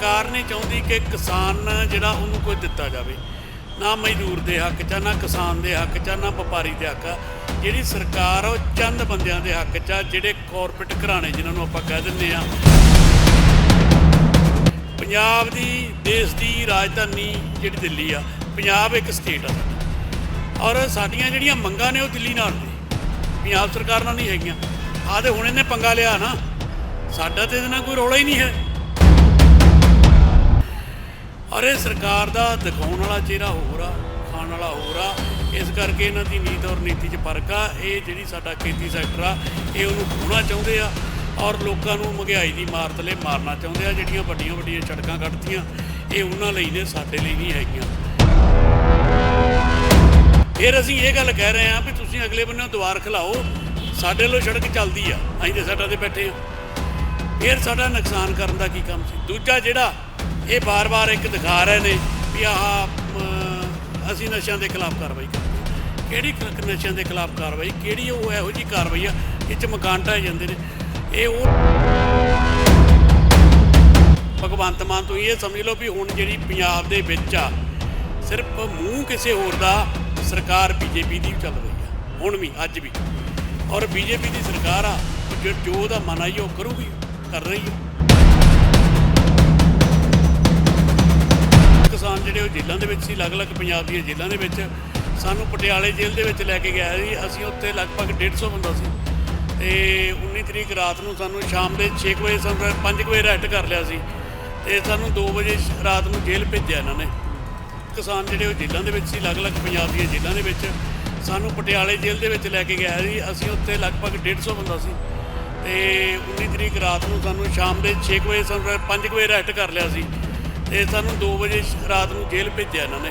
ਸਰਕਾਰ ਨਹੀਂ ਚਾਹੁੰਦੀ ਕਿ ਕਿਸਾਨ ਜਿਹੜਾ ਉਹਨੂੰ ਕੋਈ ਦਿੱਤਾ ਜਾਵੇ। ਨਾ ਮਜ਼ਦੂਰ ਦੇ ਹੱਕ 'ਚ ਆ, ਨਾ ਕਿਸਾਨ ਦੇ ਹੱਕ 'ਚ ਨਾ ਵਪਾਰੀ ਦੇ ਹੱਕ ਆ। ਜਿਹੜੀ ਸਰਕਾਰ ਆ ਉਹ ਚੰਦ ਬੰਦਿਆਂ ਦੇ ਹੱਕ 'ਚ ਆ ਜਿਹੜੇ ਕਾਰਪੋਰੇਟ ਘਰਾਣੇ ਜਿਨ੍ਹਾਂ ਨੂੰ ਆਪਾਂ ਕਹਿ ਦਿੰਦੇ ਆ। ਪੰਜਾਬ ਦੀ ਦੇਸ਼ ਦੀ ਰਾਜਧਾਨੀ ਜਿਹੜੀ ਦਿੱਲੀ ਆ ਪੰਜਾਬ ਇੱਕ ਸਟੇਟ ਆ। ਔਰ ਸਾਡੀਆਂ ਜਿਹੜੀਆਂ ਮੰਗਾਂ ਨੇ ਉਹ ਦਿੱਲੀ ਨਾਲ ਨੇ। ਪੰਜਾਬ ਸਰਕਾਰ ਨਾਲ ਨਹੀਂ ਹੈਗੀਆਂ। ਆਹ ਹੁਣ ਇਹਨੇ ਪੰਗਾ ਲਿਆ ਨਾ। ਸਾਡਾ ਤੇ ਇਹਦੇ ਨਾਲ ਕੋਈ ਰੌਲਾ ਹੀ ਨਹੀਂ ਹੈ। ਔਰ ਇਹ ਸਰਕਾਰ ਦਾ ਦਿਖਾਉਣ ਵਾਲਾ ਚਿਹਰਾ ਹੋਰ ਆ, ਖਾਣ ਵਾਲਾ ਹੋਰ ਆ। ਇਸ ਕਰਕੇ ਇਹਨਾਂ ਦੀ ਨੀਤ ਔਰ ਨੀਤੀ 'ਚ ਫ਼ਰਕ ਆ। ਇਹ ਜਿਹੜੀ ਸਾਡਾ ਖੇਤੀ ਸੈਕਟਰ ਆ, ਇਹ ਉਹਨੂੰ ਖੋਣਾ ਚਾਹੁੰਦੇ ਆ ਔਰ ਲੋਕਾਂ ਨੂੰ ਮਹਿੰਗਾਈ ਦੀ ਮਾਰ ਤਲੇ ਮਾਰਨਾ ਚਾਹੁੰਦੇ ਆ। ਜਿਹੜੀਆਂ ਵੱਡੀਆਂ ਵੱਡੀਆਂ ਸੜਕਾਂ ਕੱਢਤੀਆਂ ਇਹ ਉਹਨਾਂ ਲਈ ਨੇ, ਸਾਡੇ ਲਈ ਨਹੀਂ ਹੈਗੀਆਂ। ਫਿਰ ਅਸੀਂ ਇਹ ਗੱਲ ਕਹਿ ਰਹੇ ਹਾਂ ਵੀ ਤੁਸੀਂ ਅਗਲੇ ਬੰਨੇ ਦੁਆਰ ਖਿਲਾਓ। ਸਾਡੇ ਲੋ ਸੜਕ ਚੱਲਦੀ ਆ। ਅਸੀਂ ਤੇ ਸਾਡਾ ਤੇ ਬੈਠੇ ਆ ਫਿਰ ਸਾਡਾ ਨੁਕਸਾਨ ਕਰਨ ਦਾ ਕੀ ਕੰਮ ਸੀ? ਦੂਜਾ ਜਿਹੜਾ ਇਹ ਬਾਰ-ਬਾਰ ਇੱਕ ਦਿਖਾ ਰਹੇ ਨੇ ਵੀ ਆਹ ਅਸੀਂ ਨਸ਼ਿਆਂ ਦੇ ਖਿਲਾਫ ਕਾਰਵਾਈ ਕਰਦੇ ਕਿਹੜੀ ਨਸ਼ਿਆਂ ਦੇ ਖਿਲਾਫ ਕਾਰਵਾਈ, ਕਿਹੜੀ ਉਹ ਇਹੋ ਜੀ ਕਾਰਵਾਈ ਆ, ਇਹ ਚ ਮਕਾਨ ਢਾਏ ਜਾਂਦੇ ਨੇ। ਇਹ ਉਹ ਭਗਵੰਤ ਮਾਨ ਤੋਂ ਇਹ ਸਮਝ ਲਓ ਵੀ ਹੁਣ ਜਿਹੜੀ ਪੰਜਾਬ ਦੇ ਵਿੱਚ ਆ, ਸਿਰਫ ਮੂੰਹ ਕਿਸੇ ਹੋਰ ਦਾ ਸਰਕਾਰ ਬੀਜੇਪੀ ਦੀ ਚੱਲ ਰਹੀ ਆ, ਹੁਣ ਵੀ, ਅੱਜ ਵੀ। ਔਰ ਬੀਜੇਪੀ ਦੀ ਸਰਕਾਰ ਆ, ਜੋ- ਜੋ ਉਹਦਾ ਮਨ ਆਈ ਉਹ ਕਰੂਗੀ, ਕਰ ਰਹੀ ਹੈ ਵਿੱਚ ਸੀ ਅਲੱਗ-ਅਲੱਗ ਪੰਜਾਬ ਦੀਆਂ ਜੇਲ੍ਹਾਂ ਦੇ ਵਿੱਚ ਸਾਨੂੰ ਪਟਿਆਲੇ ਜੇਲ੍ਹ ਦੇ ਵਿੱਚ ਲੈ ਕੇ ਗਿਆ ਸੀ। ਅਸੀਂ ਉੱਥੇ ਲਗਭਗ 150 ਬੰਦਾ ਸੀ। ਤੇ 19 ਤਰੀਕ ਰਾਤ ਨੂੰ ਸਾਨੂੰ ਸ਼ਾਮ ਦੇ 6 ਵਜੇ ਸਾਨੂੰ 5 ਵਜੇ ਰੈਸਟ ਕਰ ਲਿਆ ਸੀ ਤੇ ਸਾਨੂੰ 2 ਵਜੇ ਰਾਤ ਨੂੰ ਜੇਲ੍ਹ ਭੇਜਿਆ ਇਹਨਾਂ ਨੇ। ਕਿਸਾਨ ਜਿਹੜੇ ਉਹ ਜੇਲ੍ਹਾਂ ਦੇ ਵਿੱਚ ਸੀ, ਅਲੱਗ-ਅਲੱਗ ਪੰਜਾਬ ਦੀਆਂ ਜੇਲ੍ਹਾਂ ਦੇ ਵਿੱਚ ਸਾਨੂੰ ਪਟਿਆਲੇ ਜੇਲ੍ਹ ਦੇ ਵਿੱਚ ਲੈ ਕੇ ਗਿਆ ਸੀ। ਅਸੀਂ ਉੱਥੇ ਲਗਭਗ 150 ਬੰਦਾ ਸੀ। ਤੇ 19 ਤਰੀਕ ਰਾਤ ਨੂੰ ਸਾਨੂੰ ਸ਼ਾਮ ਦੇ 6 ਵਜੇ ਸਾਨੂੰ 5 ਵਜੇ ਰੈਸਟ ਕਰ ਲਿਆ ਸੀ। ਤੇ ਸਾਨੂੰ 2 ਵਜੇ ਰਾਤ ਨੂੰ ਜੇਲ੍ਹ ਭੇਜਿਆ ਇਹਨਾਂ ਨੇ।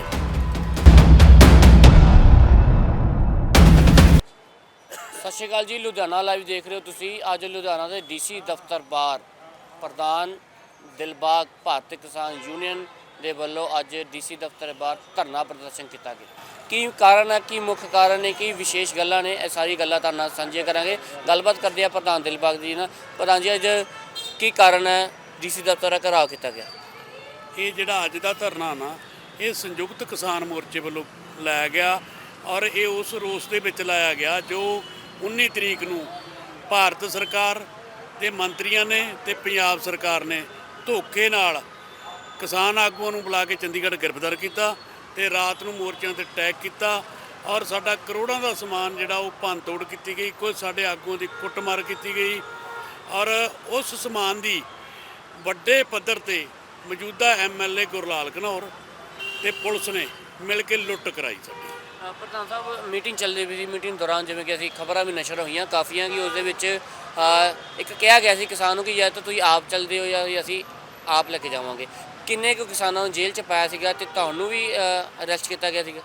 ਸਤਿ ਸ਼੍ਰੀ ਅਕਾਲ ਜੀ, ਲੁਧਿਆਣਾ ਲਾਈਵ ਦੇਖ ਰਹੇ ਹੋ ਤੁਸੀਂ। ਅੱਜ ਲੁਧਿਆਣਾ ਦੇ ਡੀਸੀ ਦਫ਼ਤਰ ਬਾਹਰ ਪ੍ਰਧਾਨ ਦਿਲਬਾਗ ਭਾਰਤੀ ਕਿਸਾਨ ਯੂਨੀਅਨ ਦੇ ਵੱਲੋਂ ਅੱਜ ਡੀਸੀ ਦਫ਼ਤਰ ਬਾਹਰ ਧਰਨਾ ਪ੍ਰਦਰਸ਼ਨ ਕੀਤਾ ਗਿਆ। ਕੀ ਕਾਰਨ ਹੈ, ਕੀ ਮੁੱਖ ਕਾਰਨ ਹੈ ਕੀ ਵਿਸ਼ੇਸ਼ ਗੱਲਾਂ ਨੇ, ਇਹ ਸਾਰੀ ਗੱਲਾਂ ਤੁਹਾਡੇ ਨਾਲ ਸਾਂਝੀਆਂ ਕਰਾਂਗੇ। ਗੱਲਬਾਤ ਕਰਦੇ ਆ ਪ੍ਰਧਾਨ ਦਿਲਬਾਗ ਜੀ ਨਾਲ। ਪ੍ਰਧਾਨ ਜੀ, ਅੱਜ ਕੀ ਕਾਰਨ ਹੈ ਡੀਸੀ ਦਫ਼ਤਰ ਦਾ ਘਰਾਓ ਕੀਤਾ ਗਿਆ? ਇਹ ਜਿਹੜਾ ਅੱਜ ਦਾ ਧਰਨਾ ਨਾ ਇਹ ਸੰਯੁਕਤ ਕਿਸਾਨ ਮੋਰਚੇ ਵੱਲੋਂ ਲਾਇਆ ਗਿਆ ਔਰ ਇਹ ਉਸ ਰੋਸ ਦੇ ਵਿੱਚ ਲਾਇਆ ਗਿਆ ਜੋ 19 ਤਰੀਕ ਨੂੰ ਭਾਰਤ ਸਰਕਾਰ ਦੇ ਮੰਤਰੀਆਂ ਨੇ ਤੇ ਪੰਜਾਬ ਸਰਕਾਰ ਨੇ ਧੋਖੇ ਨਾਲ ਕਿਸਾਨ ਆਗੂਆਂ ਨੂੰ ਬੁਲਾ ਕੇ ਚੰਡੀਗੜ੍ਹ ਗ੍ਰਿਫਤਾਰ ਕੀਤਾ ਤੇ ਰਾਤ ਨੂੰ ਮੋਰਚਿਆਂ ਤੇ ਅਟੈਕ ਕੀਤਾ ਔਰ ਸਾਡਾ ਕਰੋੜਾਂ ਦਾ ਸਮਾਨ ਜਿਹੜਾ ਉਹ ਭੰਨ ਤੋੜ ਕੀਤੀ ਗਈ, ਕੁਝ ਸਾਡੇ ਆਗੂਆਂ ਦੀ ਕੁੱਟਮਾਰ ਕੀਤੀ ਗਈ ਔਰ ਉਸ ਸਮਾਨ ਦੀ ਵੱਡੇ ਪੱਧਰ ਤੇ ਮੌਜੂਦਾ ਐਮਐਲਏ ਗੁਰਲਾਲ ਘਨੌਰ ਤੇ ਪੁਲਿਸ ਨੇ ਮਿਲ ਕੇ ਲੁੱਟ ਕਰਾਈ ਸਾਡੀ। ਅ, ਪ੍ਰਧਾਨ ਸਾਹਿਬ ਮੀਟਿੰਗ ਚੱਲਦੀ ਪਈ ਸੀ ਮੀਟਿੰਗ ਦੌਰਾਨ ਜਿਵੇਂ ਕਿ ਅਸੀਂ ਖਬਰਾਂ ਵੀ ਨਸ਼ਰ ਹੋਈਆਂ ਕਾਫੀਆਂ ਕਿ ਉਸ ਦੇ ਵਿੱਚ ਅ, ਇੱਕ ਕਿਹਾ ਗਿਆ ਸੀ ਕਿਸਾਨ ਨੂੰ ਕਿ ਜਾਂ ਤਾਂ ਤੁਸੀਂ ਆਪ ਚੱਲਦੇ ਹੋ ਜਾਂ ਅਸੀਂ ਆਪ ਲੈ ਕੇ ਜਾਵਾਂਗੇ। ਕਿੰਨੇ ਕੁ ਕਿਸਾਨਾਂ ਨੂੰ ਜੇਲ੍ਹ 'ਚ ਪਾਇਆ ਸੀਗਾ ਤੇ ਤੁਹਾਨੂੰ ਵੀ ਅਰੈਸਟ ਕੀਤਾ ਗਿਆ ਸੀਗਾ?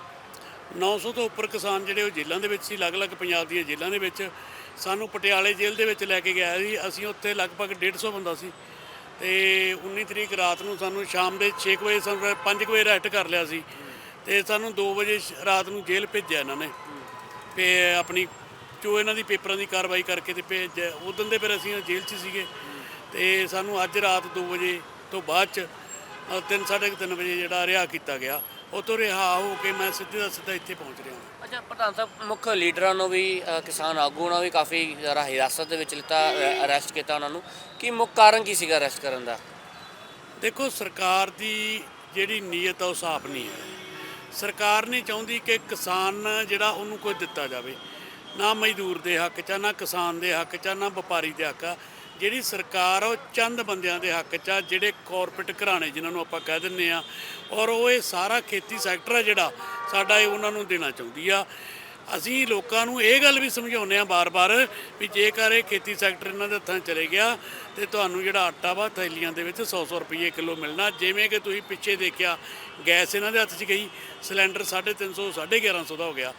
900 ਤੋਂ ਉੱਪਰ ਕਿਸਾਨ ਜਿਹੜੇ ਉਹ ਜੇਲ੍ਹਾਂ ਦੇ ਵਿੱਚ ਸੀ ਅਲੱਗ-ਅਲੱਗ ਪੰਜਾਬ ਦੀਆਂ ਜੇਲ੍ਹਾਂ ਦੇ ਵਿੱਚ ਸਾਨੂੰ ਪਟਿਆਲੇ ਜੇਲ੍ਹ ਦੇ ਵਿੱਚ ਲੈ ਕੇ ਗਿਆ ਸੀ। ਅਸੀਂ ਉੱਥੇ ਲਗਭਗ 150 ਬੰਦਾ ਸੀ। ਤੇ 19 ਤਰੀਕ ਰਾਤ ਨੂੰ ਸਾਨੂੰ ਸ਼ਾਮ ਦੇ 6 ਵਜੇ ਸਾਨੂੰ 5 ਵਜੇ ਅਰੈਸਟ ਕਰ ਲਿਆ ਸੀ ਤੇ ਸਾਨੂੰ 2 ਵਜੇ ਸ਼- ਰਾਤ ਨੂੰ ਜੇਲ੍ਹ ਭੇਜਿਆ ਇਹਨਾਂ ਨੇ। ਤੇ ਆਪਣੀ ਜੋ ਇਹਨਾਂ ਦੀ ਪੇਪਰਾਂ ਦੀ ਕਾਰਵਾਈ ਕਰਕੇ ਤੇ ਭੇਜ ਉਦੋਂ ਦੇ ਫਿਰ ਅਸੀਂ ਜੇਲ੍ਹ 'ਚ ਸੀਗੇ ਤੇ ਸਾਨੂੰ ਅੱਜ ਰਾਤ 2 ਵਜੇ ਤੋਂ ਬਾਅਦ 'ਚ 3 ਤਿੰਨ ਵਜੇ ਜਿਹੜਾ ਰਿਹਾ ਕੀਤਾ ਗਿਆ। ਉੱਥੋਂ ਰਿਹਾ ਹੋ ਕੇ ਮੈਂ ਸਿੱਧੇ ਦਾ ਸਿੱਧਾ ਇੱਥੇ ਪਹੁੰਚ ਰਿਹਾ ਹਾਂ। ਅੱਛਾ ਪ੍ਰਧਾਨ ਸਾਹਿਬ ਮੁੱਖ ਲੀਡਰਾਂ ਨੂੰ ਵੀ ਅ, ਕਿਸਾਨ ਆਗੂਆਂ ਨੂੰ ਵੀ ਕਾਫੀ ਜ਼ਿਆਦਾ ਹਿਰਾਸਤ ਦੇ ਵਿੱਚ ਲਿੱਤਾ ਅਰੈਸਟ ਕੀਤਾ ਉਹਨਾਂ ਨੂੰ। ਕੀ ਮੁੱਖ ਕਾਰਨ ਕੀ ਸੀਗਾ ਅਰੈਸਟ ਕਰਨ ਦਾ? ਦੇਖੋ ਸਰਕਾਰ ਦੀ ਜਿਹੜੀ ਨੀਅਤ ਆ ਉਹ ਸਾਫ਼ ਨਹੀਂ ਹੈ। ਸਰਕਾਰ ਨਹੀਂ ਚਾਹੁੰਦੀ ਕਿ ਕਿਸਾਨ ਜਿਹੜਾ ਉਹਨੂੰ ਕੋਈ ਦਿੱਤਾ ਜਾਵੇ। ਨਾ ਮਜ਼ਦੂਰ ਦੇ ਹੱਕ 'ਚ ਆ, ਨਾ ਕਿਸਾਨ ਦੇ ਹੱਕ 'ਚ ਆ, ਨਾ ਵਪਾਰੀ ਦੇ ਹੱਕ ਆ। ਜਿਹੜੀ ਸਰਕਾਰ ਆ, ਉਹ ਚੰਦ ਬੰਦਿਆਂ ਦੇ ਹੱਕ 'ਚ ਆ, ਜਿਹੜੇ ਕਾਰਪੋਰੇਟ ਘਰਾਣੇ ਜਿਨ੍ਹਾਂ ਨੂੰ ਆਪਾਂ ਕਹਿ ਦਿੰਨੇ ਆ, ਔਰ ਉਹ ਇਹ ਸਾਰਾ ਖੇਤੀ ਸੈਕਟਰ ਆ ਜਿਹੜਾ ਸਾਡਾ ਇਹ ਉਹਨਾਂ ਨੂੰ ਦੇਣਾ ਚਾਹੁੰਦੀ ਆ। ਅਸੀਂ ਲੋਕਾਂ ਨੂੰ ਇਹ ਗੱਲ ਵੀ ਸਮਝਾਉਂਦੇ ਆ ਬਾਰ-ਬਾਰ ਵੀ ਜੇਕਰ ਇਹ ਖੇਤੀ ਸੈਕਟਰ ਇਹਨਾਂ ਦੇ ਹੱਥਾਂ 'ਚ ਚਲੇ ਗਿਆ ਤੇ ਤੁਹਾਨੂੰ ਜਿਹੜਾ ਆਟਾ ਵਾ ਥੈਲੀਆਂ ਦੇ ਵਿੱਚ 100-100 ਰੁਪਏ ਕਿਲੋ ਮਿਲਣਾ, ਜਿਵੇਂ ਕਿ ਤੁਸੀਂ ਪਿੱਛੇ ਦੇਖਿਆ, ਗੈਸ ਇਹਨਾਂ ਦੇ ਹੱਥ 'ਚ ਗਈ, ਸਿਲੰਡਰ 350 1150 ਦਾ ਹੋ ਗਿਆ।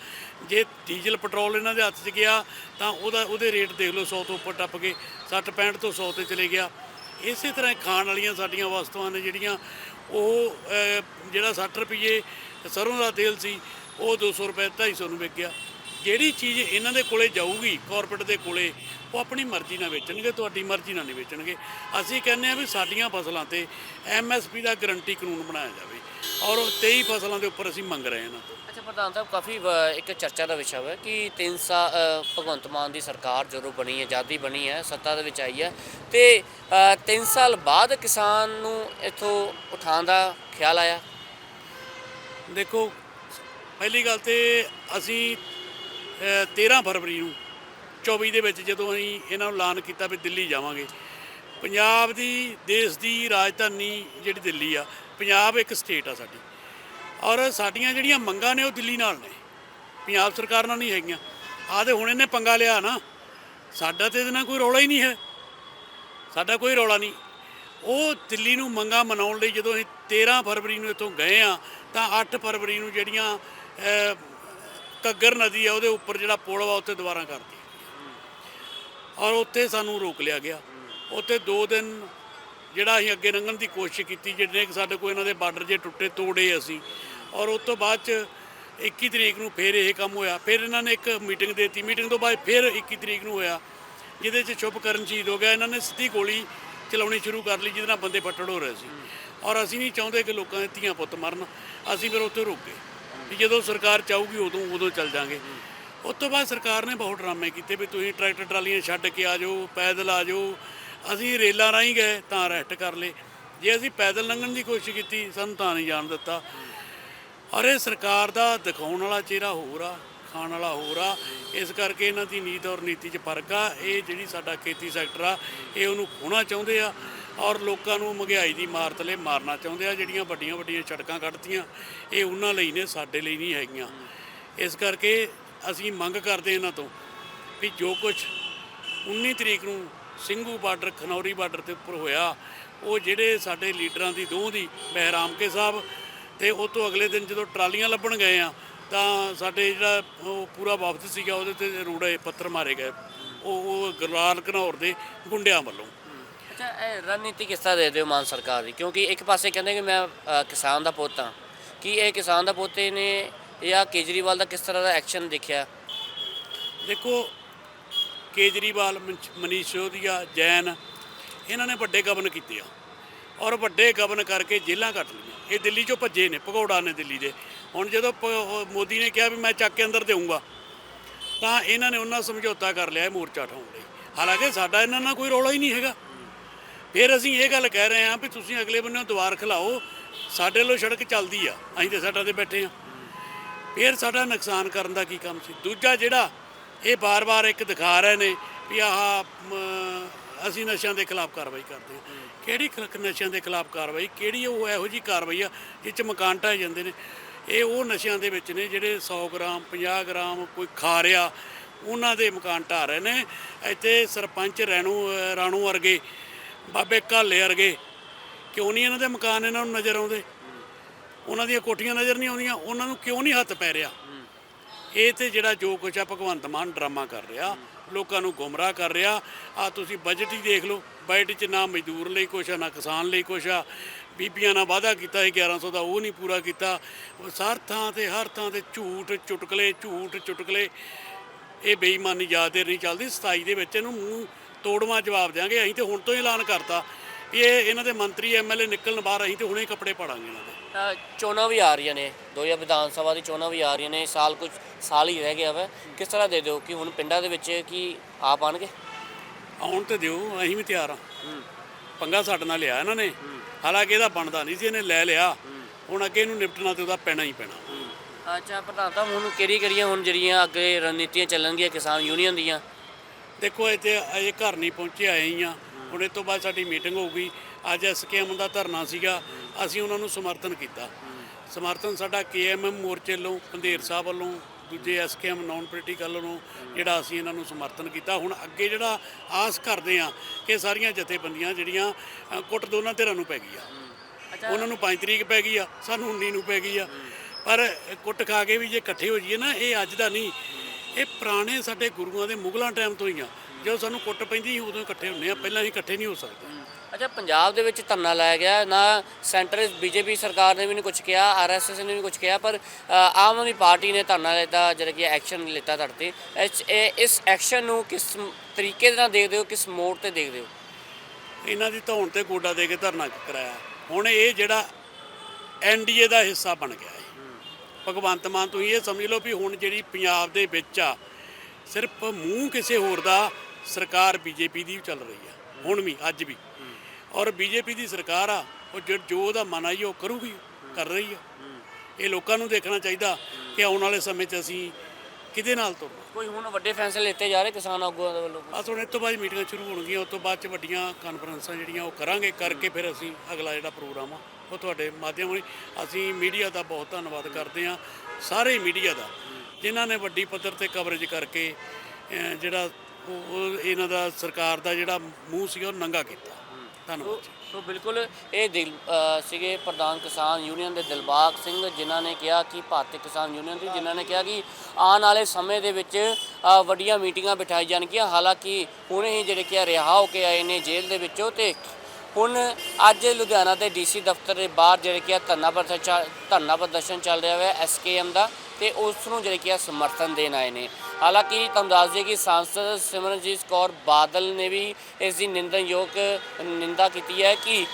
ਜੇ ਡੀਜ਼ਲ, ਪੈਟਰੋਲ ਇਹਨਾਂ ਦੇ ਹੱਥ 'ਚ ਗਿਆ, ਤਾਂ ਉਹਦਾ, ਉਹਦੇ ਰੇਟ ਦੇਖ ਲਓ 100 ਤੋਂ ਉੱਪਰ ਟੱਪ ਗਏ 60 65 ਤੋਂ 100 ਤੇ ਚਲੇ ਗਿਆ। ਇਸੇ ਤਰ੍ਹਾਂ ਖਾਣ ਵਾਲੀਆਂ ਸਾਡੀਆਂ ਵਸਤੂਆਂ ਨੇ ਜਿਹੜੀਆਂ, ਉਹ ਜਿਹੜਾ 60 ਰੁਪਏ ਸਰੋਂ ਦਾ ਤੇਲ ਸੀ ਉਹ 200 ਰੁਪਏ 250 ਨੂੰ ਵਿਕ ਗਿਆ ਜਿਹੜੀ ਚੀਜ਼ ਇਹਨਾਂ ਦੇ ਕੋਲੇ ਜਾਊਗੀ ਕਾਰਪੋਰੇਟ ਦੇ ਕੋਲੇ ਉਹ ਆਪਣੀ ਮਰਜ਼ੀ ਨਾਲ ਵੇਚਣਗੇ ਤੁਹਾਡੀ ਮਰਜ਼ੀ ਨਾਲ ਨਹੀਂ ਵੇਚਣਗੇ। ਅਸੀਂ ਕਹਿੰਦੇ ਆ ਵੀ ਸਾਡੀਆਂ ਫਸਲਾਂ ਤੇ ਐਮਐਸਪੀ ਦਾ ਗਰੰਟੀ ਕਾਨੂੰਨ ਬਣਾਇਆ ਜਾਵੇ ਔਰ 23 ਫਸਲਾਂ ਦੇ ਉੱਪਰ ਅਸੀਂ ਮੰਗ ਰਹੇ ਹਾਂ ਇਹਨਾਂ ਤੋਂ। ਅੱਛਾ ਪ੍ਰਧਾਨ ਸਾਹਿਬ ਕਾਫੀ ਇੱਕ ਚਰਚਾ ਦਾ ਵਿਸ਼ਾ ਹੈ ਕਿ 3 ਸਾਲ ਭਗਵੰਤ ਮਾਨ ਦੀ ਸਰਕਾਰ ਜਦੋਂ ਬਣੀ ਹੈ ਆਜ਼ਾਦੀ ਬਣੀ ਹੈ ਸੱਤਾ ਦੇ ਵਿੱਚ ਆਈ ਹੈ ਤੇ 3 ਸਾਲ ਬਾਅਦ ਕਿਸਾਨ ਨੂੰ ਇਥੋਂ ਉਠਾਉਣ ਦਾ ਖਿਆਲ ਆਇਆ? ਦੇਖੋ ਪਹਿਲੀ ਗੱਲ ਤੇ ਅਸੀਂ ਅ, 13 ਫਰਵਰੀ ਨੂੰ 24 ਦੇ ਵਿੱਚ ਜਦੋਂ ਅਸੀਂ ਇਹਨਾਂ ਨੂੰ ਐਲਾਨ ਕੀਤਾ ਵੀ ਦਿੱਲੀ ਜਾਵਾਂਗੇ ਪੰਜਾਬ ਦੀ ਦੇਸ਼ ਦੀ ਰਾਜਧਾਨੀ ਜਿਹੜੀ ਦਿੱਲੀ ਆ ਪੰਜਾਬ ਇੱਕ ਸਟੇਟ ਆ ਸਾਡੀ। ਔਰ ਸਾਡੀਆਂ ਜਿਹੜੀਆਂ ਮੰਗਾਂ ਨੇ ਉਹ ਦਿੱਲੀ ਨਾਲ ਨੇ। ਪੰਜਾਬ ਸਰਕਾਰ ਨਾਲ ਨਹੀਂ ਹੈਗੀਆਂ। ਆਹ ਤੇ ਹੁਣ ਇਹਨੇ ਪੰਗਾ ਲਿਆ ਨਾ ਸਾਡਾ ਤੇ ਇਹਦੇ ਨਾਲ ਕੋਈ ਰੌਲਾ ਹੀ ਨਹੀਂ ਹੈ। ਸਾਡਾ ਕੋਈ ਰੌਲਾ ਨਹੀਂ। ਉਹ ਦਿੱਲੀ ਨੂੰ ਮੰਗਾ ਮਨਾਉਣ ਲਈ ਜਦੋਂ ਅਸੀਂ 13 ਫਰਵਰੀ ਨੂੰ ਇੱਥੋਂ ਗਏ ਆ ਤਾਂ 8 ਫਰਵਰੀ ਨੂੰ ਜਿਹੜੀਆਂ ਘੱਗਰ ਨਦੀ ਆ, ਉਹਦੇ ਉੱਪਰ ਜਿਹੜਾ ਪੁਲ ਵਾ, ਉੱਥੇ ਦੁਬਾਰਾ ਕਰਤੀ। ਔਰ ਉੱਥੇ ਸਾਨੂੰ ਰੋਕ ਲਿਆ ਗਿਆ। ਉੱਥੇ 2 ਦਿਨ ਜਿਹੜਾ ਅਸੀਂ ਅੱਗੇ ਲੰਘਣ ਦੀ ਕੋਸ਼ਿਸ਼ ਕੀਤੀ ਜਿਹੜੇ ਕਿ ਸਾਡੇ ਕੋਲ ਇਹਨਾਂ ਦੇ ਬਾਰਡਰ ਜੇ ਟੁੱਟੇ, ਤੋੜੇ ਅਸੀਂ। ਔਰ ਉਸ ਤੋਂ ਬਾਅਦ ਚ 21 ਤਰੀਕ ਨੂੰ ਫਿਰ ਇਹ ਕੰਮ ਹੋਇਆ। ਫਿਰ ਇਹਨਾਂ ਨੇ ਇੱਕ ਮੀਟਿੰਗ ਦੇਤੀ। ਮੀਟਿੰਗ ਤੋਂ ਬਾਅਦ ਫਿਰ 21 ਤਰੀਕ ਨੂੰ ਹੋਇਆ, ਜਿਹਦੇ 'ਚ ਸ਼ੁਭਕਰਨ ਸ਼ਹੀਦ ਹੋ ਗਿਆ। ਇਹਨਾਂ ਨੇ ਸਿੱਧੀ ਗੋਲੀ ਚਲਾਉਣੀ ਸ਼ੁਰੂ ਕਰ ਲਈ, ਜਿਹਦੇ ਨਾਲ ਬੰਦੇ ਫੱਟੜ ਹੋ ਰਹੇ ਸੀ। ਔਰ ਅਸੀਂ ਨਹੀਂ ਚਾਹੁੰਦੇ ਕਿ ਲੋਕਾਂ ਦੇ ਧੀਆਂ ਪੁੱਤ ਮਰਨ। ਅਸੀਂ ਫਿਰ ਉੱਥੇ ਰੁਕ ਗਏ। ਵੀ ਜਦੋਂ ਸਰਕਾਰ ਚਾਹੂਗੀ ਉਦੋਂ ਉਦੋਂ ਚੱਲ ਜਾਾਂਗੇ। ਉਸ ਤੋਂ ਬਾਅਦ ਸਰਕਾਰ ਨੇ ਬਹੁਤ ਡਰਾਮੇ ਕੀਤੇ ਵੀ ਤੁਸੀਂ ਟਰੈਕਟਰ ਟਰਾਲੀਆਂ ਛੱਡ ਕੇ ਆ ਜਾਓ, ਪੈਦਲ ਆ ਜਾਓ। ਅਸੀਂ ਰੇਲਾਂ ਰਾਹੀਂ ਗਏ ਤਾਂ ਰੈਸਟ ਕਰ ਲਏ। ਜੇ ਅਸੀਂ ਪੈਦਲ ਲੰਘਣ ਦੀ ਕੋਸ਼ਿਸ਼ ਕੀਤੀ, ਸਾਨੂੰ ਤਾਂ ਨਹੀਂ ਜਾਣ ਦਿੱਤਾ। ਔਰ ਇਹ ਸਰਕਾਰ ਦਾ ਦਿਖਾਉਣ ਵਾਲਾ ਚਿਹਰਾ ਹੋਰ ਆ, ਖਾਣ ਵਾਲਾ ਹੋਰ ਆ। ਇਸ ਕਰਕੇ ਇਹਨਾਂ ਦੀ ਨੀਤ ਔਰ ਨੀਤੀ 'ਚ ਫ਼ਰਕ ਆ। ਇਹ ਜਿਹੜੀ ਸਾਡਾ ਖੇਤੀ ਸੈਕਟਰ ਆ, ਇਹ ਉਹਨੂੰ ਖੋਣਾ ਚਾਹੁੰਦੇ ਆ। ਔਰ ਲੋਕਾਂ ਨੂੰ ਮਹਿੰਗਾਈ ਦੀ ਮਾਰ ਤਲੇ ਮਾਰਨਾ ਚਾਹੁੰਦੇ ਆ, ਜਿਹੜੀਆਂ ਵੱਡੀਆਂ ਵੱਡੀਆਂ ਸੜਕਾਂ ਕੱਢਤੀਆਂ, ਇਹ ਉਹਨਾਂ ਲਈ ਨੇ, ਸਾਡੇ ਲਈ ਨਹੀਂ ਹੈਗੀਆਂ। ਇਸ ਕਰਕੇ ਅਸੀਂ ਮੰਗ ਕਰਦੇ ਇਹਨਾਂ ਤੋਂ ਵੀ ਜੋ ਕੁਝ 19 ਤਰੀਕ ਨੂੰ ਸਿੰਘੂ ਬਾਰਡਰ, ਖਨੌਰੀ ਬਾਰਡਰ ਦੇ ਉੱਪਰ ਹੋਇਆ, ਉਹ ਜਿਹੜੇ ਸਾਡੇ ਲੀਡਰਾਂ ਦੀ ਦੋਹ ਦੀ ਮਹਿਰਾਮ ਕੇ ਸਾਹਿਬ ਤੇ ਉਹ ਤੋਂ ਅਗਲੇ ਦਿਨ ਜਦੋਂ ਟਰਾਲੀਆਂ ਲੱਭਣ ਗਏ ਆ, ਤਾਂ ਸਾਡੇ ਜਿਹੜਾ ਉਹ ਪੂਰਾ ਵਫਦ ਸੀਗਾ, ਉਹਦੇ ਤੇ ਰੋੜੇ ਪੱਥਰ ਮਾਰੇ ਗਏ। ਉਹ ਉਹ ਗਰਲਾਲ ਘਨੌਰ ਦੇ ਗੁੰਡਿਆਂ ਵੱਲੋਂ। ਅੱਛਾ ਇਹ ਰਣਨੀਤੀ ਕਿਸ ਤਰ੍ਹਾਂ ਦੇ ਦਿਓ ਮਾਨ ਸਰਕਾਰ ਦੀ? ਕਿਉਂਕਿ ਇੱਕ ਪਾਸੇ ਕਹਿੰਦੇ ਕਿ ਮੈਂ ਅ, ਕਿਸਾਨ ਦਾ ਪੁੱਤ ਹਾਂ। ਕੀ ਇਹ ਕਿਸਾਨ ਦਾ ਪੋਤੇ ਨੇ ਜਾਂ ਕੇਜਰੀਵਾਲ ਦਾ ਕਿਸ ਤਰ੍ਹਾਂ ਦਾ ਐਕਸ਼ਨ ਦੇਖਿਆ? ਦੇਖੋ ਕੇਜਰੀਵਾਲ ਮਨਸ਼- ਮਨੀਸ਼ ਸਿਸੋਦੀਆ ਜੈਨ ਇਹਨਾਂ ਨੇ ਵੱਡੇ ਗਬਨ ਕੀਤੇ ਆ। ਔਰ ਵੱਡੇ ਗਬਨ ਕਰਕੇ ਜੇਲ੍ਹਾਂ ਕੱਟ ਲਈਆਂ। ਇਹ ਦਿੱਲੀ ਚੋਂ ਭੱਜੇ ਨੇ ਭਗੌੜਾ ਨੇ ਦਿੱਲੀ ਦੇ। ਹੁਣ ਜਦੋਂ ਪ- ਉਹ ਮੋਦੀ ਨੇ ਕਿਹਾ ਵੀ ਮੈਂ ਚੱਕ ਕੇ ਅੰਦਰ ਦੇਊਂਗਾ ਤਾਂ ਇਹਨਾਂ ਨੇ ਉਹਨਾਂ ਸਮਝੌਤਾ ਕਰ ਲਿਆ ਇਹ ਮੋਰਚਾ ਠਾਉਣ ਲਈ। ਹਾਲਾਂਕਿ ਸਾਡਾ ਇਹਨਾਂ ਨਾਲ ਕੋਈ ਰੌਲਾ ਹੀ ਨਹੀਂ ਹੈਗਾ। ਫਿਰ ਅਸੀਂ ਇਹ ਗੱਲ ਕਹਿ ਰਹੇ ਹਾਂ ਵੀ ਤੁਸੀਂ ਅਗਲੇ ਬੰਨੇ ਦੁਆਰ ਖਿਲਾਓ, ਸਾਡੇ ਵੱਲੋਂ ਸੜਕ ਚੱਲਦੀ ਆ, ਅਸੀਂ ਤੇ ਸਾਡਾ ਤੇ ਬੈਠੇ ਆ ਫਿਰ ਸਾਡਾ ਨੁਕਸਾਨ ਕਰਨ ਦਾ ਕੀ ਕੰਮ ਸੀ? ਦੂਜਾ ਜਿਹੜਾ ਇਹ ਬਾਰ-ਬਾਰ ਇੱਕ ਦਿਖਾ ਰਹੇ ਨੇ ਵੀ ਆਹ ਅਸੀਂ ਨਸ਼ਿਆਂ ਦੇ ਖਿਲਾਫ ਕਾਰਵਾਈ ਕਰਦੇ ਹਾਂ। ਕਿਹੜੀ ਖ- ਨਸ਼ਿਆਂ ਦੇ ਖਿਲਾਫ ਕਾਰਵਾਈ? ਕਿਹੜੀ ਉਹ ਇਹੋ ਜੀ ਕਾਰਵਾਈ ਆ ਜਿਸ ਚ ਮਕਾਨ ਢਾਏ ਜਾਂਦੇ ਨੇ? ਇਹ ਉਹ ਨਸ਼ਿਆਂ ਦੇ ਵਿੱਚ ਨੇ ਜਿਹੜੇ 100 ਗ੍ਰਾਮ 50 ਗ੍ਰਾਮ ਕੋਈ ਖਾ ਰਿਹਾ, ਉਹਨਾਂ ਦੇ ਮਕਾਨ ਢਾਹ ਰਹੇ ਨੇ। ਇੱਥੇ ਸਰਪੰਚ ਰੈਣੂ ਰਾਣੂ ਵਰਗੇ ਬਾਬੇ ਕਾਲੇ ਵਰਗੇ। ਕਿਉਂ ਨਹੀਂ ਇਹਨਾਂ ਦੇ ਮਕਾਨ ਇਹਨਾਂ ਨੂੰ ਨਜ਼ਰ ਆਉਂਦੇ? ਉਹਨਾਂ ਦੀਆਂ ਕੋਠੀਆਂ ਨਜ਼ਰ ਨਹੀਂ ਆਉਂਦੀਆਂ। ਉਹਨਾਂ ਨੂੰ ਕਿਉਂ ਨਹੀਂ ਹੱਥ ਪੈ ਰਿਹਾ? ਇਹ ਤੇ ਜਿਹੜਾ ਜੋ ਕੁਛ ਆ, ਭਗਵੰਤ ਮਾਨ ਡਰਾਮਾ ਕਰ ਰਿਹਾ, ਲੋਕਾਂ ਨੂੰ ਗੁੰਮਰਾਹ ਕਰ ਰਿਹਾ। ਆ ਤੁਸੀਂ ਬਜਟ ਹੀ ਦੇਖ ਲਓ। ਬਜਟ 'ਚ ਨਾ ਮਜ਼ਦੂਰ ਲਈ ਕੁਛ ਆ, ਨਾ ਕਿਸਾਨ ਲਈ ਕੁਛ ਆ। ਬੀਬੀਆਂ ਨਾਲ ਵਾਅਦਾ ਕੀਤਾ ਸੀ 1100 ਦਾ ਉਹ ਨਹੀਂ ਪੂਰਾ ਕੀਤਾ। ਉਹ ਹਰ ਥਾਂ ਤੇ, ਹਰ ਥਾਂ ਤੇ ਝੂਠ, ਚੁਟਕਲੇ ਝੂਠ, ਚੁਟਕਲੇ। ਇਹ ਬੇਈਮਾਨੀ ਜ਼ਿਆਦਾ ਦੇਰ ਨਹੀਂ ਚੱਲਦੀ। 27 ਦੇ ਵਿੱਚ ਇਹਨੂੰ ਮੂੰਹ ਤੋੜਵਾ ਜਵਾਬ ਦਿਆਂਗੇ ਅਸੀਂ ਤੇ ਹੁਣ ਤੋਂ ਹੀ ਐਲਾਨ ਕਰਤਾ ਵੀ ਇਹ ਇਹਨਾਂ ਦੇ ਮੰਤਰੀ ਐਮਐਲਏ ਨਿਕਲਣ ਬਾਹਰ ਅਸੀਂ ਤੇ ਹੁਣੇ ਹੀ ਕੱਪੜੇ ਪਾੜਾਂਗੇ ਇਹਨਾਂ ਦੇ। ਚੋਣਾਂ ਵੀ ਆ ਰਹੀਆਂ ਨੇ 2000 ਵਿਧਾਨ ਸਭਾ ਦੀ ਚੋਣਾਂ ਵੀ ਆ ਰਹੀਆਂ ਨੇ ਸਾਲ ਕੁਝ ਸਾਲ ਹੀ ਰਹਿ ਗਿਆ ਵਾ। ਕਿਸ ਤਰ੍ਹਾਂ ਦੇ ਦਿਓ ਕਿ ਹੁਣ ਪਿੰਡਾਂ ਦੇ ਵਿੱਚ ਕੀ ਆਪ ਆਣਗੇ ਆਉਣ ਤੇ ਦਿਓ ਅਸੀਂ ਵੀ ਤਿਆਰ ਆ। ਪੰਗਾ ਸਾਡੇ ਨਾਲ ਲਿਆ ਇਹਨਾਂ ਨੇ। ਹਾਲਾਂਕਿ ਇਹਦਾ ਬਣਦਾ ਨਹੀਂ ਸੀ ਇਹਨੇ ਲੈ ਲਿਆ। ਹੁਣ ਅੱਗੇ ਇਹਨੂੰ ਨਿਪਟਣਾ ਤੇ ਉਹਦਾ ਪੈਣਾ ਹੀ ਪੈਣਾ। ਅੱਛਾ ਪ੍ਰਧਾਨ ਸਾਹਿਬ ਹੁਣ ਕਿਹੜੀ ਕਿਹੜੀਆਂ ਹੁਣ ਜਿਹੜੀਆਂ ਅੱਗੇ ਰਣਨੀਤੀਆਂ ਚੱਲਣਗੀਆਂ ਕਿਸਾਨ ਯੂਨੀਅਨ ਦੀਆਂ? ਦੇਖੋ ਇੱਥੇ ਅਜੇ ਘਰ ਨਹੀਂ ਪਹੁੰਚੇ ਆਏ ਹੀ ਆ। ਹੁਣ ਇਹ ਤੋਂ ਬਾਅਦ ਸਾਡੀ ਮੀਟਿੰਗ ਹੋਊਗੀ। ਅੱਜ ਐਸਕੇਐਮ ਦਾ ਧਰਨਾ ਸੀਗਾ। ਅਸੀਂ ਉਹਨਾਂ ਨੂੰ ਸਮਰਥਨ ਕੀਤਾ। ਸਮਰਥਨ ਸਾਡਾ ਕੇਐਮਐਮ ਮੋਰਚੇ ਵੱਲੋਂ ਪੰਧੇਰ ਸਾਹਿਬ ਵੱਲੋਂ ਦੂਜੇ ਐਸਕੇਐਮ ਨਾਨ ਪੋਲੀਟੀਕਲ ਵੱਲੋਂ ਜਿਹੜਾ ਅਸੀਂ ਇਹਨਾਂ ਨੂੰ ਸਮਰਥਨ ਕੀਤਾ। ਹੁਣ ਅੱਗੇ ਜਿਹੜਾ ਆਸ ਕਰਦੇ ਆ ਕਿ ਸਾਰੀਆਂ ਜਥੇਬੰਦੀਆਂ ਜਿਹੜੀਆਂ ਕੁੱਟ ਦੋਨਾਂ ਧਿਰਾਂ ਨੂੰ ਪੈ ਗਈ ਆ। ਉਹਨਾਂ ਨੂੰ 5 ਤਰੀਕ ਪੈ ਗਈ ਆ ਸਾਨੂੰ 19 ਨੂੰ ਪੈ ਗਈ ਆ। ਪਰ ਕੁੱਟ ਖਾ ਕੇ ਵੀ ਜੇ ਇਕੱਠੇ ਹੋ ਜਾਈਏ ਨਾ ਇਹ ਅੱਜ ਦਾ ਨਹੀਂ। ਇਹ ਪੁਰਾਣੇ ਸਾਡੇ ਗੁਰੂਆਂ ਦੇ ਮੁਗਲਾਂ ਟਾਈਮ ਤੋਂ ਹੀ ਆ। ਜਦੋਂ ਸਾਨੂੰ ਕੁੱਟ ਪੈਂਦੀ ਸੀ ਉਦੋਂ ਇਕੱਠੇ ਹੁੰਦੇ ਆ। ਪਹਿਲਾਂ ਅਸੀਂ ਇਕੱਠੇ ਨਹੀਂ ਹੋ ਸਕਦੇ। ਅੱਛਾ ਪੰਜਾਬ ਦੇ ਵਿੱਚ ਧਰਨਾ ਲਾਇਆ ਗਿਆ। ਨਾ ਸੈਂਟਰ ਬੀਜੇਪੀ ਸਰਕਾਰ ਨੇ ਵੀ ਨਹੀਂ ਕੁਝ ਕਿਹਾ ਆਰਐਸਐਸ ਨੇ ਵੀ ਕੁਝ ਕਿਹਾ ਪਰ ਆਮ ਆਦਮੀ ਪਾਰਟੀ ਨੇ ਧਰਨਾ ਲਿੱਤਾ ਜਿਹੜਾ ਕਿ ਐਕਸ਼ਨ ਲਿੱਤਾ ਤੇ ਇਸ- ਐਕਸ਼ਨ ਨੂੰ ਕਿਸ ਤਰੀਕੇ ਦੇ ਨਾਲ ਦੇਖਦੇ ਹੋ ਕਿਸ ਮੋੜ ਤੇ ਦੇਖਦੇ ਹੋ? ਇਹਨਾਂ ਦੀ ਧੌਣ ਤੇ ਗੋਡਾ ਦੇ ਕੇ ਧਰਨਾ ਕਰਾਇਆ। ਹੁਣ ਇਹ ਜਿਹੜਾ ਐਨਡੀਏ ਦਾ ਹਿੱਸਾ ਬਣ ਗਿਆ। ਹੈ ਭਗਵੰਤ ਮਾਨ, ਤੁਸੀਂ ਇਹ ਸਮਝ ਲਓ ਵੀ ਹੁਣ ਜਿਹੜੀ ਪੰਜਾਬ ਦੇ ਵਿੱਚ ਆ, ਸਿਰਫ ਮੂੰਹ ਕਿਸੇ ਹੋਰ ਦਾ ਸਰਕਾਰ ਬੀਜੇਪੀ ਦੀ ਚੱਲ ਰਹੀ ਆ, ਹੁਣ ਵੀ, ਅੱਜ ਵੀ। ਔਰ ਬੀਜੇਪੀ ਦੀ ਸਰਕਾਰ ਆ, ਉਹ ਜੋ ਉਹਦਾ ਮਨ ਆਈ ਉਹ ਕਰੂਗੀ, ਕਰ ਰਹੀ ਆ। ਇਹ ਲੋਕਾਂ ਨੂੰ ਦੇਖਣਾ ਚਾਹੀਦਾ ਕਿ ਆਉਣ ਵਾਲੇ ਸਮੇਂ 'ਚ ਅਸੀਂ ਕਿਹਦੇ ਨਾਲ ਤੁਰਨਾ। ਕੋਈ ਹੁਣ ਵੱਡੇ ਫੈਸਲੇ ਲਿੱਤੇ ਜਾ ਰਹੇ ਕਿਸਾਨ ਆਗੂਆਂ ਦੇ ਵੱਲੋਂ? ਆ ਹੁਣ ਇਸ ਤੋਂ ਬਾਅਦ ਮੀਟਿੰਗਾਂ ਸ਼ੁਰੂ ਹੋਣਗੀਆਂ, ਉਸ ਤੋਂ ਬਾਅਦ ਚ ਵੱਡੀਆਂ ਕਾਨਫਰੰਸਾਂ ਜਿਹੜੀਆਂ ਉਹ ਕਰਾਂਗੇ, ਕਰਕੇ ਫਿਰ ਅਸੀਂ ਅਗਲਾ ਜਿਹੜਾ ਪ੍ਰੋਗਰਾਮ ਆ, ਉਹ ਤੁਹਾਡੇ ਮਾਧਿਅਮ ਰਾਹੀਂ ਅਸੀਂ ਮੀਡੀਆ ਦਾ ਬਹੁਤ ਧੰਨਵਾਦ ਕਰਦੇ ਹਾਂ, ਸਾਰੇ ਮੀਡੀਆ ਦਾ, ਜਿਨ੍ਹਾਂ ਨੇ ਵੱਡੀ ਪੱਧਰ ਤੇ ਕਵਰੇਜ ਕਰਕੇ ਜਿਹੜਾ ਉਹ ਇਹਨਾਂ ਦਾ ਸਰਕਾਰ ਦਾ ਜਿਹੜਾ ਮੂੰਹ ਸੀਗਾ ਉਹ ਨੰਗਾ ਕੀਤਾ। ਧੰਨਵਾਦ ਜੀ। ਸੋ ਬਿਲਕੁਲ ਇਹ ਦਿਲ ਅ, ਸੀਗੇ ਪ੍ਰਧਾਨ ਕਿਸਾਨ ਯੂਨੀਅਨ ਦੇ ਦਿਲਬਾਗ ਸਿੰਘ ਜਿਨ੍ਹਾਂ ਨੇ ਕਿਹਾ ਕਿ ਭਾਰਤੀ ਕਿਸਾਨ ਯੂਨੀਅਨ ਦੀ ਜਿਨ੍ਹਾਂ ਨੇ ਕਿਹਾ ਕਿ ਆਉਣ ਵਾਲੇ ਸਮੇਂ ਦੇ ਵਿੱਚ ਅ, ਵੱਡੀਆਂ ਮੀਟਿੰਗਾਂ ਬਿਠਾਈ ਜਾਣਗੀਆਂ। ਹਾਲਾਂਕਿ ਹੁਣੇ ਹੀ ਜਿਹੜੇ ਕਿ ਰਿਹਾ ਹੋ ਕੇ ਆਏ ਨੇ ਜੇਲ੍ਹ ਦੇ ਵਿੱਚੋਂ ਤੇ ਹੁਣ ਅੱਜ ਲੁਧਿਆਣਾ ਦੇ ਡੀਸੀ ਦਫ਼ਤਰ ਦੇ ਬਾਹਰ ਜਿਹੜੇ ਕਿ ਆ ਧਰਨਾ ਪ੍ਰਦਰਸ਼ਨ ਧਰਨਾ ਪ੍ਰਦਰਸ਼ਨ ਚੱਲ ਰਿਹਾ ਹੈ ਐਸਕੇਐਮ ਦਾ। ਤੇ ਉਸ ਨੂੰ ਜਿਹੜੇ ਕਿ ਆ ਸਮਰਥਨ ਦੇਣ ਆਏ ਨੇ। ਹਾਲਾਂਕਿ ਤੁਹਾਨੂੰ ਦੱਸ ਦਈਏ ਕਿ ਸਾਂਸਦ ਸਿਮਰਨਜੀਤ ਕੌਰ ਬਾਦਲ ਨੇ ਵੀ ਇਸ ਦੀ ਨਿੰਦਨਯੋਗ ਨਿੰਦਾ ਕੀਤੀ ਹੈ ਕਿ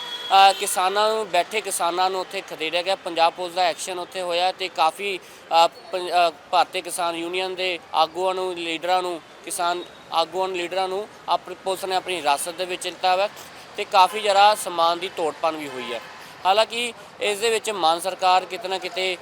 ਕਿਸਾਨਾਂ ਨੂੰ ਬੈਠੇ ਕਿਸਾਨਾਂ ਨੂੰ ਉੱਥੇ ਖਦੇੜਿਆ ਗਿਆ। ਪੰਜਾਬ ਪੁਲਿਸ ਦਾ ਐਕਸ਼ਨ ਉੱਥੇ ਹੋਇਆ ਤੇ ਕਾਫੀ ਅ, ਭਾਰਤੀ ਕਿਸਾਨ ਯੂਨੀਅਨ ਦੇ ਆਗੂਆਂ ਨੂੰ ਲੀਡਰਾਂ ਨੂੰ ਕਿਸਾਨ ਆਗੂਆਂ ਨੂੰ ਲੀਡਰਾਂ ਨੂੰ ਆਪਣੀ ਪੁਲਿਸ ਨੇ ਆਪਣੀ ਹਿਰਾਸਤ ਦੇ ਵਿੱਚ ਲਿੱਤਾ ਵਾ ਤੇ ਕਾਫੀ ਜਰਾ ਸਮਾਨ ਦੀ ਤੋੜਪਨ ਵੀ ਹੋਈ ਹੈ। ਹਾਲਾਂਕਿ ਇਸ ਦੇ ਵਿੱਚ ਮਾਨ ਸਰਕਾਰ ਕਿਤੇ ਨਾ ਕਿਤੇ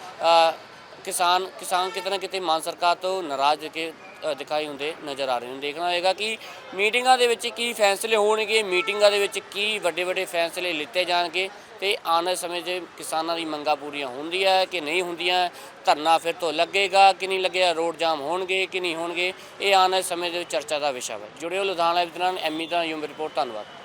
ਕਿਸਾਨ ਕਿਸਾਨ ਕਿਤੇ ਨਾ ਕਿਤੇ ਮਾਨ ਸਰਕਾਰ ਤੋਂ ਨਾਰਾਜ਼ ਕੇ ਦਿਖਾਈ ਹੁੰਦੇ ਨਜ਼ਰ ਆ ਰਹੇ ਨੇ। ਦੇਖਣਾ ਹੋਏਗਾ ਕਿ ਮੀਟਿੰਗਾਂ ਦੇ ਵਿੱਚ ਕੀ ਫੈਸਲੇ ਹੋਣਗੇ, ਮੀਟਿੰਗਾਂ ਦੇ ਵਿੱਚ ਕੀ ਵੱਡੇ ਵੱਡੇ ਫੈਸਲੇ ਲਿੱਤੇ ਜਾਣਗੇ ਤੇ ਆਉਣ ਵਾਲੇ ਸਮੇਂ 'ਚ ਕਿਸਾਨਾਂ ਦੀ ਮੰਗਾਂ ਪੂਰੀਆਂ ਹੁੰਦੀਆਂ ਕਿ ਨਹੀਂ ਹੁੰਦੀਆਂ, ਧਰਨਾ ਫਿਰ ਤੋਂ ਲੱਗੇਗਾ ਕਿ ਨਹੀਂ ਲੱਗੇਗਾ ਰੋਡ ਜਾਮ ਹੋਣਗੇ ਕਿ ਨਹੀਂ ਹੋਣਗੇ, ਇਹ ਆਉਣ ਵਾਲੇ ਸਮੇਂ ਦੇ ਚਰਚਾ ਦਾ ਵਿਸ਼ਾ ਹੈ ਜੁੜਿਓ ਲੁਧਿਆਣਾ ਵਿਦਵਾਨ ਐਮੀ ਦਾ ਯੂਮ ਰਿਪੋਰਟ, ਧੰਨਵਾਦ।